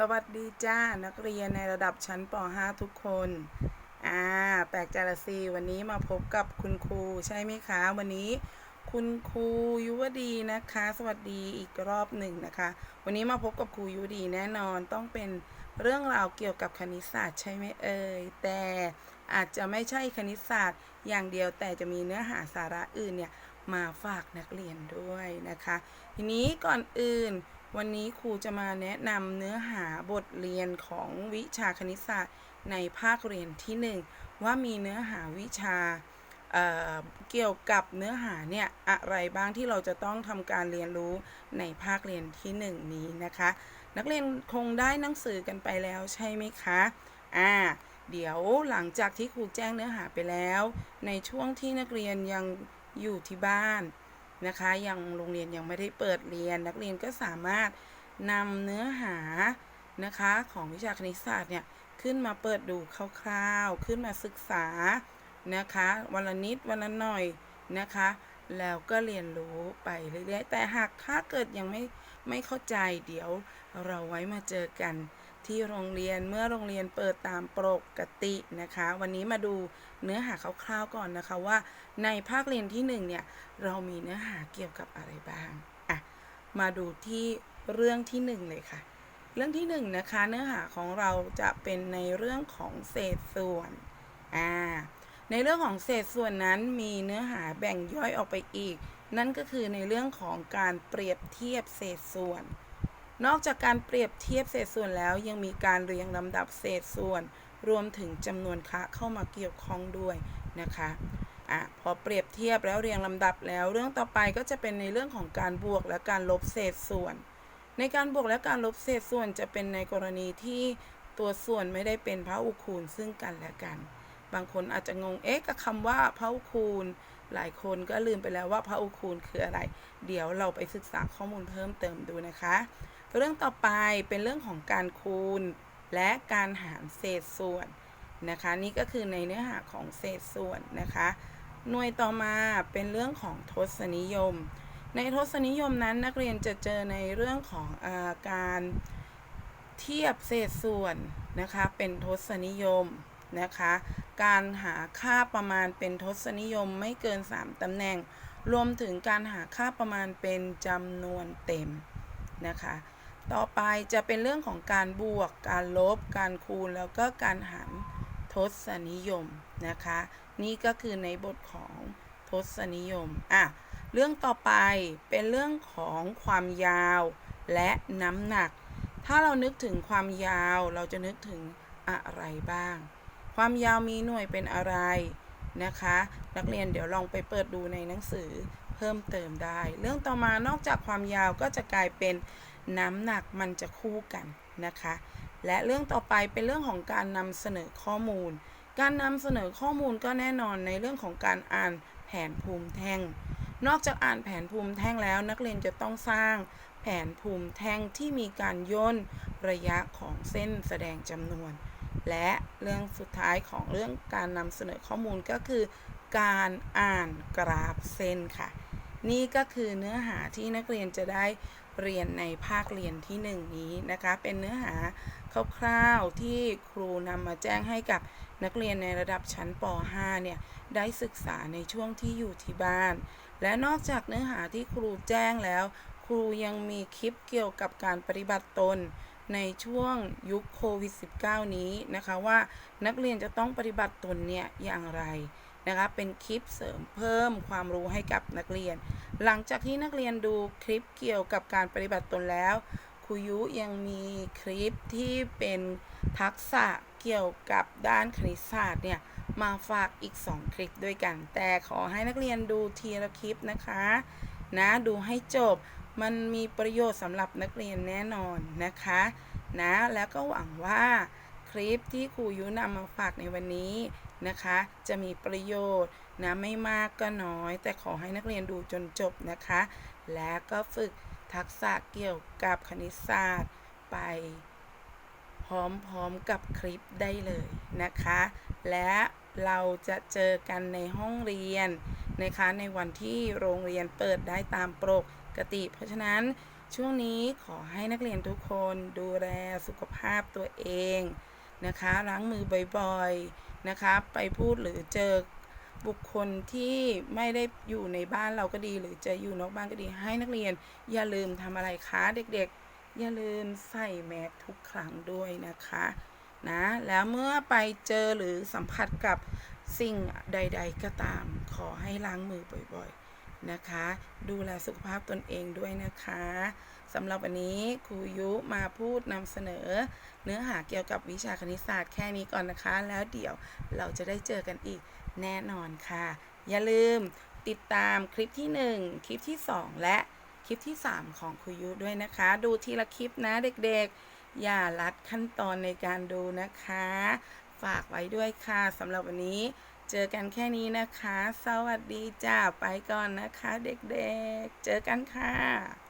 สวัสดีจ้านักเรียนในระดับชั้นป .5 ทุกคน อ่า แปลกจาละซีวันนี้มาพบกับคุณครูใช่ไหมคะ วันนี้คุณครูยุวดีนะคะ สวัสดีอีกรอบหนึ่งนะคะ วันนี้มาพบกับครูยุวดีแน่นอนต้องเป็นเรื่องราวเกี่ยวกับคณิตศาสตร์ใช่ไหมเอ่ย แต่อาจจะไม่ใช่คณิตศาสตร์อย่างเดียวแต่จะมีเนื้อหาสาระอื่นเนี่ยมาฝากนักเรียนด้วยนะคะ ทีนี้ก่อนอื่น วันนี้ครูจะมาแนะนำเนื้อหาบทเรียนของวิชาคณิตศาสตร์ในภาคเรียนที่ 1 ว่ามีเนื้อหาวิชาเเกี่ยวกับเนื้อหาเนี่ยอะไรบ้างที่เราจะต้องทำการเรียนรู้ในภาคเรียนที่ 1 นี้นะคะ นักเรียนคงได้หนังสือกันไปแล้วใช่ไหมคะอ่าเดี๋ยวหลังจากที่ครูแจ้งเนื้อหาไปแล้ว ในช่วงที่นักเรียนยังอยู่ที่บ้าน นะคะ ยังโรงเรียนยังไม่ได้เปิดเรียน นักเรียนก็สามารถนำเนื้อหานะคะของวิชาคณิตศาสตร์เนี่ยขึ้นมาเปิดดูคร่าวๆ ขึ้นมาศึกษานะคะวันละนิดวันละหน่อยนะคะ แล้วก็เรียนรู้ไปเรื่อยๆแต่หากถ้าเกิดยังไม่ไม่เข้าใจเดี๋ยวเราไว้มาเจอกัน ที่โรงเรียนเมื่อโรงเรียนเปิดตามปกตินะคะ วันนี้มาดูเนื้อหาคร่าวๆก่อนนะคะว่า ในภาคเรียนที่ 1 เนี่ย เรามีเนื้อหาเกี่ยวกับอะไรบ้างอะมาดูที่เรื่องที่ 1 เลยค่ะ เรื่องที่ 1นนะคะ เนื้อหาของเราจะเป็นในเรื่องของเศษส่วนอ่าในเรื่องของเศษส่วนนั้นมีเนื้อหาแบ่งย่อยออกไปอีก นั่นก็คือในเรื่องของการเปรียบเทียบเศษส่วน นอกจากการเปรียบเทียบเศษส่วนแล้วยังมีการเรียงลำดับเศษส่วน รวมถึงจำนวนคะเข้ามาเกี่ยวข้องด้วยนะคะอะพอเปรียบเทียบแล้วเรียงลำดับแล้ว เรื่องต่อไปก็จะเป็นในเรื่องของการบวกและการลบเศษส่วน ในการบวกและการลบเศษส่วนจะเป็นในกรณีที่ตัวส่วนไม่ได้เป็นพหุคูณซึ่งกันและกัน บางคนอาจจะงงเอ๊ะกับคำว่าพหุคูณ หลายคนก็ลืมไปแล้วว่าพหุคูณคืออะไร เดี๋ยวเราไปศึกษาข้อมูลเพิ่มเติมดูนะคะ เรื่องต่อไปเป็นเรื่องของการคูณ และการหารเศษส่วนนะคะ นี่ก็คือในเนื้อหาของเศษส่วนนะคะ หน่วยต่อมาเป็นเรื่องของทศนิยม ในทศนิยมนั้นนักเรียนจะเจอในเรื่องของอาการเทียบเศษส่วนนะคะ เป็นทศนิยมนะคะ การหาค่าประมาณเป็นทศนิยมไม่เกิน 3ตำแหน่ง รวมถึงการหาค่าประมาณเป็นจำนวนเต็มนะคะ ต่อไปจะเป็นเรื่องของการบวก การลบ การคูณ แล้วก็การหารทศนิยมนะคะ นี่ก็คือในบทของทศนิยมอะเรื่องต่อไปเป็นเรื่องของความยาวและน้ำหนัก ถ้าเรานึกถึงความยาวเราจะนึกถึงอะไรบ้าง ความยาวมีหน่วยเป็นอะไรนะคะ นักเรียนเดี๋ยวลองไปเปิดดูในหนังสือเพิ่มเติมได้ เรื่องต่อมานอกจากความยาวก็จะกลายเป็น น้ำหนักมันจะคู่กันนะคะ และเรื่องต่อไปเป็นเรื่องของการนำเสนอข้อมูล การนำเสนอข้อมูลก็แน่นอนในเรื่องของการอ่านแผนภูมิแท่ง นอกจากอ่านแผนภูมิแท่งแล้วนักเรียนจะต้องสร้างแผนภูมิแท่งที่มีการย่นระยะของเส้นแสดงจำนวน และเรื่องสุดท้ายของเรื่องการนำเสนอข้อมูลก็คือ การอ่านกราฟเส้นค่ะ นี่ก็คือเนื้อหาที่นักเรียนจะได้ เรียนในภาคเรียนที่ 1 นี้นะคะ เป็นเนื้อหาคร่าวๆที่ครูนำมาแจ้งให้กับนักเรียนในระดับชั้นป .5 เนี่ย ได้ศึกษาในช่วงที่อยู่ที่บ้าน และนอกจากเนื้อหาที่ครูแจ้งแล้ว ครูยังมีคลิปเกี่ยวกับการปฏิบัติตนในช่วงยุคโควิด -19 นี้นะคะว่านักเรียนจะต้องปฏิบัติตนเนี่ยอย่างไร นะคะ เป็นคลิปเสริมเพิ่มความรู้ให้กับนักเรียน หลังจากที่นักเรียนดูคลิปเกี่ยวกับการปฏิบัติตนแล้วครูยุยังมีคลิปที่เป็นทักษะเกี่ยวกับด้านคณิตศาสตร์เนี่ยมาฝากอีก 2 คลิปด้วยกัน แต่ขอให้นักเรียนดูทีละคลิปนะคะ นะดูให้จบมันมีประโยชน์สำหรับนักเรียนแน่นอนนะคะ นะแล้วก็หวังว่าคลิปที่ครูยุนำมาฝากในวันนี้ นะคะ จะมีประโยชน์นะไม่มากก็น้อย แต่ขอให้นักเรียนดูจนจบนะคะ และก็ฝึกทักษะเกี่ยวกับคณิตศาสตร์ไปพร้อมๆกับคลิปได้เลยนะคะ และเราจะเจอกันในห้องเรียนนะคะในวันที่โรงเรียนเปิดได้ตามปกติ เพราะฉะนั้นช่วงนี้ขอให้นักเรียนทุกคนดูแลสุขภาพตัวเองนะคะ ล้างมือบ่อยๆ นะคะ ไปพูดหรือเจอบุคคลที่ไม่ได้อยู่ในบ้านเราก็ดี หรือจะอยู่นอกบ้านก็ดีให้นักเรียน อย่าลืมทำอะไรคะเด็กๆ อย่าลืมใส่แมสทุกครั้งด้วยนะคะนะแล้วเมื่อไปเจอหรือสัมผัสกับสิ่งใด ๆ ก็ตาม ขอให้ล้างมือบ่อยๆ นะคะ ดูแลสุขภาพตนเองด้วยนะคะสำหรับวันนี้ครูยุมาพูดนำเสนอ เนื้อหาเกี่ยวกับวิชาคณิตศาสตร์แค่นี้ก่อนนะคะ แล้วเดี๋ยวเราจะได้เจอกันอีกแน่นอนค่ะ อย่าลืมติดตามคลิปที่ 1 คลิปที่ 2 และคลิปที่ 3 ของครูยุด้วยนะคะ ดูทีละคลิปนะเด็กๆ อย่าลัดขั้นตอนในการดูนะคะ ฝากไว้ด้วยค่ะสำหรับวันนี้ เจอกันแค่นี้นะคะ สวัสดีจ้า ไปก่อนนะคะ เด็กๆ เจอกันค่ะ